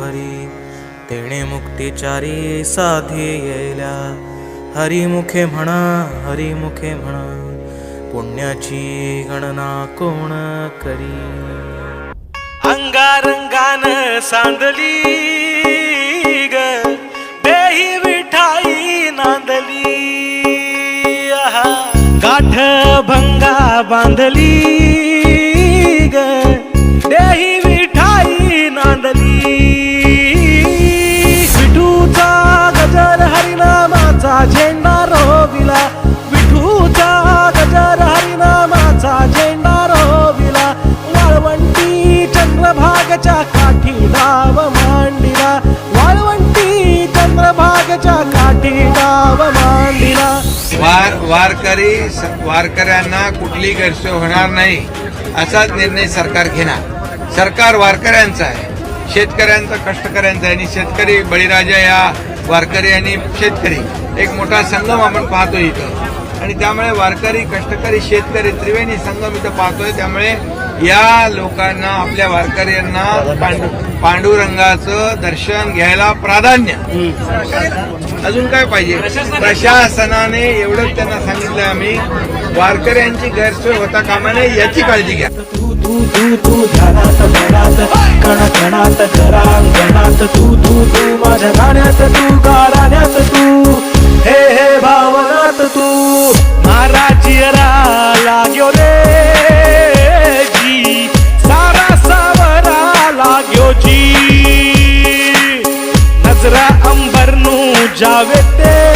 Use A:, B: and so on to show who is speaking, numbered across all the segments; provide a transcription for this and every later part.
A: हरी तेणे मुक्तिचारी साधी येल्या. हरिमुखे म्हणा हरिमुखे म्हणा पुण्याची गणना कोण करी? अंगारंगान सांदली ग देही विठाई नांदली. आहा. गाठ भंगा बांधली झेंडा रोविला विठूचा गजर हरिनामाचा झेंडा रोविला. वाळवंटी चंद्रभागच्या काठी डाव मांडिला. वाळवंटी चंद्रभागच्या काठी डाव मांडिला.
B: वार वारकरी वारकऱ्यांना कुठली गैरसोय होणार नाही असाच निर्णय सरकार घेणार. सरकार वारकऱ्यांचा आहे. शेतकऱ्यांचा कष्टकऱ्यांचा आहे आणि शेतकरी बळीराजा या वारकरी आणि शेतकरी. एक मोठा संगम आपण पाहतो इथं. आणि त्यामुळे वारकरी कष्टकरी शेतकरी त्रिवेणी संगम इथं पाहतोय. त्यामुळे या लोकांना आपल्या वारकऱ्यांना पांडू पांडुरंगाचं दर्शन घ्यायला प्राधान्य. अजून काय पाहिजे? प्रशासनाने एवढंच त्यांना सांगितलं आम्ही. वारकऱ्यांची गैरसोय होता कामा नये याची काळजी घ्या.
A: तू तू तू ध्यानात मनात कणकणात घरांगणात तू तू तू माझ्या गाण्यात तू गाण्यात तू. हे हे भावनात तू. महाराजी लाग्यो रे जी. सारा सावरा लाग्यो जी. नजरा अंबर अंबरनू जावे ते.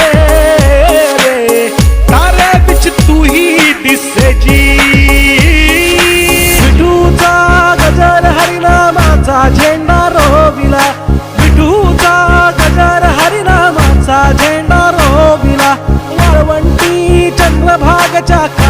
A: रोविला